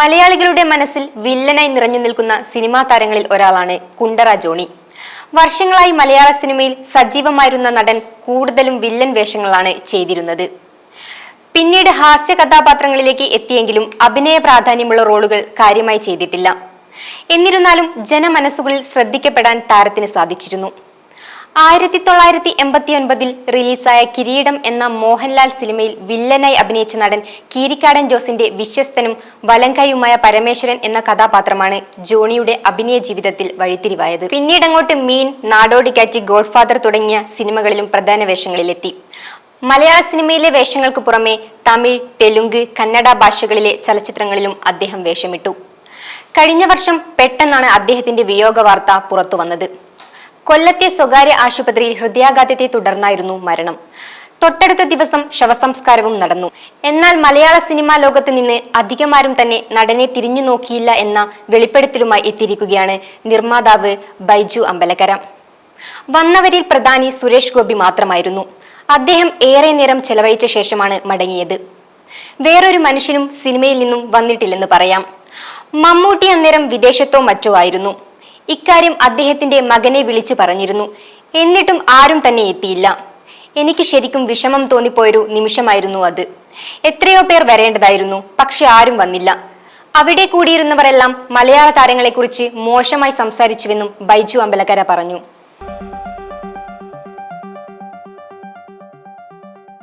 മലയാളികളുടെ മനസ്സിൽ വില്ലനായി നിറഞ്ഞു നിൽക്കുന്ന സിനിമാ താരങ്ങളിൽ ഒരാളാണ് കുണ്ടറ ജോണി. വർഷങ്ങളായി മലയാള സിനിമയിൽ സജീവമായിരുന്ന നടൻ കൂടുതലും വില്ലൻ വേഷങ്ങളാണ് ചെയ്തിരുന്നത്. പിന്നീട് ഹാസ്യ കഥാപാത്രങ്ങളിലേക്ക് എത്തിയെങ്കിലും അഭിനയ പ്രാധാന്യമുള്ള റോളുകൾ കാര്യമായി ചെയ്തിട്ടില്ല. എന്നിരുന്നാലും ജനമനസ്സുകളിൽ ശ്രദ്ധിക്കപ്പെടാൻ താരത്തിന് സാധിച്ചിരുന്നു. ആയിരത്തി തൊള്ളായിരത്തി എൺപത്തി ഒൻപതിൽ റിലീസായ കിരീടം എന്ന മോഹൻലാൽ സിനിമയിൽ വില്ലനായി അഭിനയിച്ച നടൻ കീരിക്കാടൻ ജോസിന്റെ വിശ്വസ്തനും വലങ്കയുമായ പരമേശ്വരൻ എന്ന കഥാപാത്രമാണ് ജോണിയുടെ അഭിനയ ജീവിതത്തിൽ വഴിത്തിരിവായത്. പിന്നീട് അങ്ങോട്ട് മീൻ നാടോടിക്കാറ്റ് ഗോഡ്ഫാദർ തുടങ്ങിയ സിനിമകളിലും പ്രധാന വേഷങ്ങളിലെത്തി. മലയാള സിനിമയിലെ വേഷങ്ങൾക്ക് പുറമെ തമിഴ് തെലുങ്ക് കന്നഡ ഭാഷകളിലെ ചലച്ചിത്രങ്ങളിലും അദ്ദേഹം വേഷമിട്ടു. കഴിഞ്ഞ വർഷം പെട്ടെന്നാണ് അദ്ദേഹത്തിന്റെ വിയോഗ വാർത്ത പുറത്തു വന്നത് കൊല്ലത്തെ സ്വകാര്യ ആശുപത്രിയിൽ ഹൃദയാഘാതത്തെ തുടർന്നായിരുന്നു മരണം. തൊട്ടടുത്ത ദിവസം ശവസംസ്കാരവും നടന്നു. എന്നാൽ മലയാള സിനിമാ ലോകത്ത് നിന്ന് അധികമാരും തന്നെ നടനെ തിരിഞ്ഞു നോക്കിയില്ല എന്ന വെളിപ്പെടുത്തലുമായി എത്തിയിരിക്കുകയാണ് നിർമ്മാതാവ് ബൈജു അമ്പലക്കര. വന്നവരിൽ പ്രധാനി സുരേഷ് ഗോപി മാത്രമായിരുന്നു. അദ്ദേഹം ഏറെ നേരം ചെലവഴിച്ച ശേഷമാണ് മടങ്ങിയത്. വേറൊരു മനുഷ്യനും സിനിമയിൽ നിന്നും വന്നിട്ടില്ലെന്ന് പറയാം. മമ്മൂട്ടി അന്നേരം വിദേശത്തോ മറ്റോ ആയിരുന്നു. ഇക്കാര്യം അദ്ദേഹത്തിന്റെ മകനെ വിളിച്ചു പറഞ്ഞിരുന്നു. എന്നിട്ടും ആരും തന്നെ എത്തിയില്ല. എനിക്ക് ശരിക്കും വിഷമം തോന്നിപ്പോയൊരു നിമിഷമായിരുന്നു അത്. എത്രയോ പേർ വരേണ്ടതായിരുന്നു പക്ഷെ ആരും വന്നില്ല. അവിടെ കൂടിയിരുന്നവരെല്ലാം മലയാള താരങ്ങളെക്കുറിച്ച് മോശമായി സംസാരിച്ചുവെന്നും ബൈജു അമ്പലക്കര പറഞ്ഞു.